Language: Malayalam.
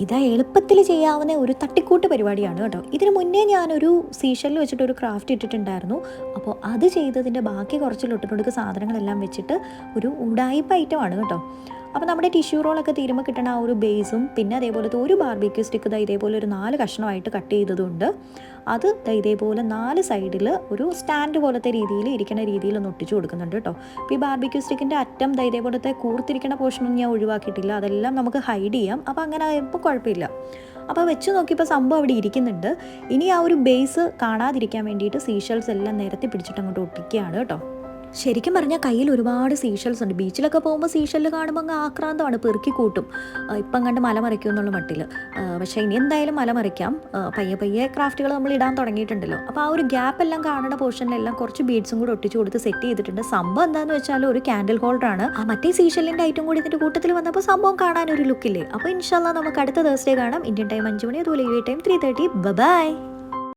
ഇതാ എളുപ്പത്തിൽ ചെയ്യാവുന്ന ഒരു തട്ടിക്കൂട്ട് പരിപാടിയാണ് കേട്ടോ. ഇതിനു മുന്നേ ഞാനൊരു സീഷലിൽ വെച്ചിട്ട് ഒരു ക്രാഫ്റ്റ് ഇട്ടിട്ടുണ്ടായിരുന്നു. അപ്പോൾ അത് ചെയ്തതിന്റെ ബാക്കി കുറച്ച് ലൊട്ടുതൊടുക്ക് സാധനങ്ങളെല്ലാം വെച്ചിട്ട് ഒരു ഉടായ്പ ഐറ്റമാണ് കേട്ടോ. അപ്പോൾ നമ്മുടെ ടിഷ്യൂ റോളൊക്കെ തീരുമ്പോൾ കിട്ടുന്ന ആ ഒരു ബേസും പിന്നെ അതേപോലത്തെ ഒരു ബാർബിക്യൂ സ്റ്റിക്ക് ദാ ഇതേപോലെ ഒരു നാല് കഷ്ണമായിട്ട് കട്ട് ചെയ്തതുണ്ട്. അത് ദാ ഇതേപോലെ നാല് സൈഡിൽ ഒരു സ്റ്റാൻഡ് പോലത്തെ രീതിയിൽ ഇരിക്കുന്ന രീതിയിൽ ഒന്ന് ഒട്ടിച്ചു കൊടുക്കുന്നുണ്ട് കേട്ടോ അപ്പോൾ ഈ ബാർബിക്യൂ സ്റ്റിക്കിന്റെ അറ്റം ദാ ഇതേപോലത്തെ കൂർത്തിരിക്കുന്ന പോർഷനൊന്നും ഞാൻ ഒഴിവാക്കിയിട്ടില്ല. അതെല്ലാം നമുക്ക് ഹൈഡ് ചെയ്യാം. അപ്പോൾ അങ്ങനെ ആയപ്പോൾ കുഴപ്പമില്ല. അപ്പോൾ വെച്ച് നോക്കിയപ്പോൾ സംഭവം അവിടെ ഇരിക്കുന്നുണ്ട്. ഇനി ആ ഒരു ബേസ് കാണാതിരിക്കാൻ വേണ്ടിയിട്ട് സീഷൽസ് എല്ലാം നിരത്തി പിടിച്ചിട്ട് അങ്ങോട്ട് ഒട്ടിക്കുകയാണ് കേട്ടോ ശരിക്കും പറഞ്ഞാൽ കയ്യിൽ ഒരുപാട് സീഷൽസ് ഉണ്ട്. ബീച്ചിലൊക്കെ പോകുമ്പോൾ സീഷലിൽ കാണുമ്പോൾ അങ്ങ് ആക്രാന്തമാണ്. പെറുക്കി കൂട്ടും. ഇപ്പം കണ്ട് മല മറിക്കും എന്നുള്ള മട്ടിൽ. പക്ഷേ ഇനി എന്തായാലും മല മറിക്കാം. പയ്യെ പയ്യെ ക്രാഫ്റ്റുകൾ നമ്മൾ ഇടാൻ തുടങ്ങിയിട്ടുണ്ടല്ലോ. അപ്പോൾ ആ ഒരു ഗ്യാപ്പ് എല്ലാം കാണുന്ന പോർഷനിലെല്ലാം കുറച്ച് ബീഡ്സും കൂടി ഒട്ടിച്ച് കൊടുത്ത് സെറ്റ് ചെയ്തിട്ടുണ്ട്. സംഭവം എന്താണെന്ന് വെച്ചാൽ ഒരു ക്യാൻഡിൽ ഹോൾഡറാണ് ആ മറ്റേ സീഷലിന്റെ ഐറ്റം കൂടി ഇതിന്റെ കൂട്ടത്തിൽ വന്നപ്പോൾ സംഭവം കാണാൻ ഒരു ലുക്കില്ലേ അപ്പോൾ ഇൻഷാല്ല നമുക്ക് അടുത്ത ദിവസത്തെ കാണാം. ഇന്ത്യൻ ടൈം അഞ്ച് മണി അതുപോലെ ഈ ടൈം ത്രീ തേർട്ടി ബൈ